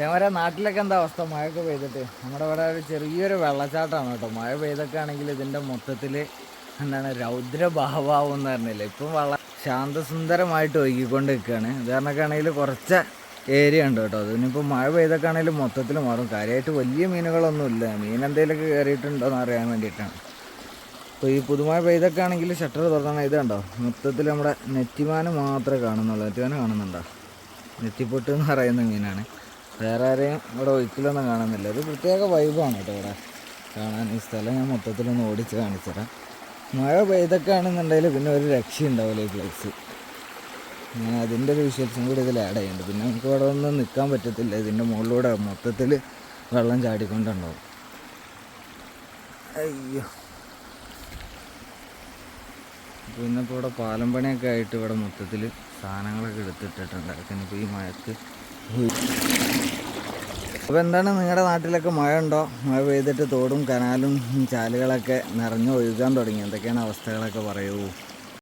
ചേമര നാട്ടിലൊക്കെ എന്താ അവസ്ഥ? മഴയൊക്കെ പെയ്തിട്ട്. നമ്മുടെ ഇവിടെ ഒരു ചെറിയൊരു വെള്ളച്ചാട്ടമാണ് കേട്ടോ. മഴ പെയ്തൊക്കെ ആണെങ്കിൽ ഇതിന്റെ മൊത്തത്തിൽ എന്താണ് രൗദ്രഭാവാവും എന്ന് പറഞ്ഞില്ല? ഇപ്പം വെള്ളം ശാന്തസുന്ദരമായിട്ട് ഒഴുകിക്കൊണ്ട് നിൽക്കുകയാണ് ഇത് കാരണമൊക്കെ ആണെങ്കിൽ കുറച്ച് ഏരിയ ഉണ്ട് കേട്ടോ. അതിനിപ്പോൾ മഴ പെയ്തൊക്കെ ആണെങ്കിലും മൊത്തത്തിൽ മാറും. കാര്യമായിട്ട് വലിയ മീനുകളൊന്നും ഇല്ല. മീൻ എന്തെങ്കിലുമൊക്കെ കയറിയിട്ടുണ്ടോ എന്ന് അറിയാൻ വേണ്ടിയിട്ടാണ്. അപ്പോൾ ഈ പുതുമഴ പെയ്തൊക്കെ ആണെങ്കിൽ ഷട്ടർ തുറന്നാണ് ഇത് കണ്ടോ? മൊത്തത്തിൽ നമ്മുടെ നെറ്റിമാന് മാത്രമേ കാണുന്നുള്ളൂ. നെറ്റിമാനം കാണുന്നുണ്ടോ? നെറ്റിപ്പൊട്ട് എന്ന് പറയുന്ന മീനാണ്. വേറെ ആരെയും ഇവിടെ ഒരിക്കലൊന്നും കാണുന്നില്ല. ഒരു പ്രത്യേക വൈബാണ് കേട്ടോ ഇവിടെ കാണാൻ. ഈ സ്ഥലം ഞാൻ മൊത്തത്തിലൊന്ന് ഓടിച്ച് കാണിച്ചുതരാം. മഴ പെയ്തൊക്കെ ആണെന്നുണ്ടെങ്കിൽ പിന്നെ ഒരു രക്ഷയുണ്ടാവില്ല ഈ പ്ലേസ് ഞാൻ അതിന്റെ ഒരു വിഷ്വൽസും കൂടി ഇതിൽ ആഡ് ചെയ്യുന്നുണ്ട്. പിന്നെ നമുക്ക് ഇവിടെ ഒന്നും നിൽക്കാൻ പറ്റത്തില്ല. ഇതിന്റെ മുകളിലൂടെ മൊത്തത്തിൽ വെള്ളം ചാടിക്കൊണ്ടുണ്ടാവും. അയ്യോ. പിന്നെ ഇപ്പോൾ ഇവിടെ പാലം പണിയൊക്കെ ആയിട്ട് ഇവിടെ മൊത്തത്തിൽ സാധനങ്ങളൊക്കെ എടുത്തിട്ടിട്ടുണ്ട്. അതൊക്കെ ഇനിയിപ്പോൾ ഈ മഴക്ക് അപ്പോൾ എന്താണ് നിങ്ങളുടെ നാട്ടിലൊക്കെ മഴ ഉണ്ടോ മഴ പെയ്തിട്ട് തോടും കനാലും ചാലുകളൊക്കെ നിറഞ്ഞു ഒഴുകാൻ തുടങ്ങി. എന്തൊക്കെയാണ് അവസ്ഥകളൊക്കെ പറയൂ.